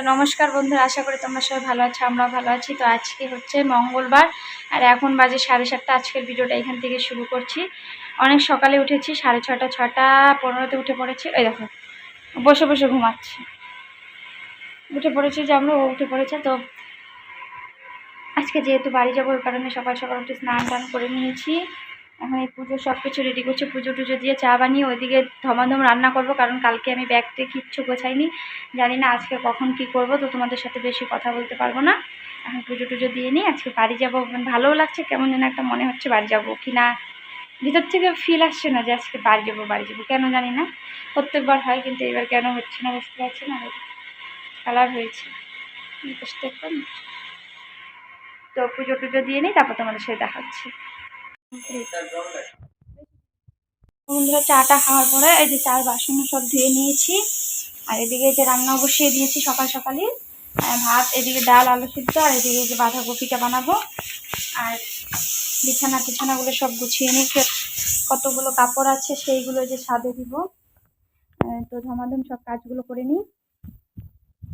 তো নমস্কার বন্ধুরা, আশা করি তোমরা সবাই ভালো আছো আমরা ভালো আছি। তো আজকে হচ্ছে মঙ্গলবার, আর এখন বাজে সাড়ে সাতটা। আজকের ভিডিওটা এখান থেকে শুরু করছি। অনেক সকালে উঠেছি, সাড়ে ছটা ছটা পনেরোতে উঠে পড়েছি। ওই দেখো, বসে বসে ঘুমাচ্ছি। উঠে পড়েছি যে আমরা উঠে পড়েছে। তো আজকে যেহেতু বাড়ি যাব, ওই কারণে সকাল সকাল উঠে স্নান টান করে নিয়েছি। এখন এই পুজো সব কিছু রেডি করছি। পুজো টুজো দিয়ে চা বানিয়ে ওইদিকে ধমাধম রান্না করব, কারণ কালকে আমি ব্যাগতে কিচ্ছু গোছাইনি। জানি না আজকে কখন কি করব, তো তোমাদের সাথে বেশি কথা বলতে পারব না। এখন পুজো টুজো দিয়ে নিই আজকে বাড়ি যাব। ভালোও লাগছে, কেমন যেন একটা মনে হচ্ছে বাড়ি যাব কি না। ভিতর থেকে ফিল আসছে না যে আজকে বাড়ি যাব বাড়ি যাব, কেন জানি না। প্রত্যেকবার হয়, কিন্তু এবার কেন হচ্ছে না বুঝতে পারছি না। কালার হয়েছে। তো পুজো টুজো দিয়ে নিই তারপর তোমাদের সাথে দেখাচ্ছি বন্ধুরা, চাটা খাওয়ার পরে এই যে চার বাসন সব ধুয়ে নিয়েছি। আর এদিকে যে রান্না বসিয়ে দিয়েছি সকাল সকালে ভাত, এদিকে ডাল, আলু সিদ্ধ, আর এদিকে যে বাঁধাকপিটা বানাবো। আর বিছানা টিছানাগুলো সব গুছিয়ে নিই কতগুলো কাপড় আছে সেইগুলো যে ছাদে দিব। তো ধমাধম সব কাজগুলো করে নিই।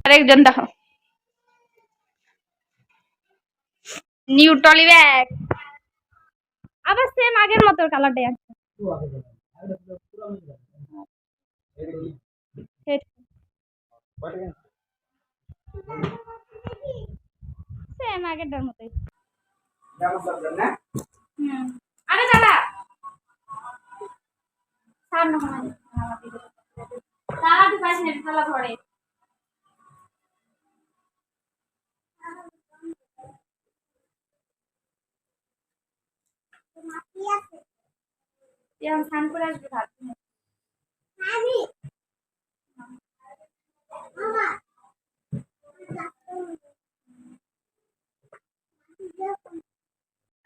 আরেকজন দেখো। New trolley bag. আবার সেম আগের মতো কালারটাই আছে। সেম আগেরটার মতোই। আরে দাদা! সার না। তুই না ঘরে।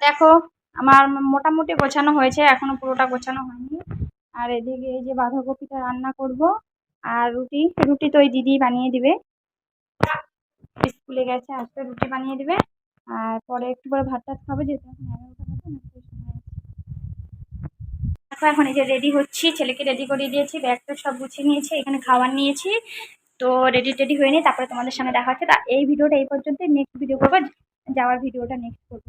দেখো, আমার মোটামুটি গোছানো হয়েছে, এখনও পুরোটা গোছানো হয়নি। আর এদিকে এই যে বাঁধাকপিটা রান্না করব, আর রুটি রুটি তো ওই দিদি বানিয়ে দিবে। স্কুলে গেছে আসতে রুটি বানিয়ে দিবে। আর পরে একটু পরে ভাত টাত খাব যেহেতু এখন এখন এই যে রেডি হচ্ছি, ছেলেকে রেডি করিয়ে দিয়েছি, ব্যাগটা সব গুছিয়ে নিয়েছি, এখানে খাওয়ার নিয়েছি। তো রেডি টেডি হয়ে নিই তারপরে তোমাদের সামনে দেখা হচ্ছে। তা এই ভিডিওটা এই পর্যন্তই নেক্সট ভিডিও করব, যাওয়ার ভিডিওটা নেক্সট করব।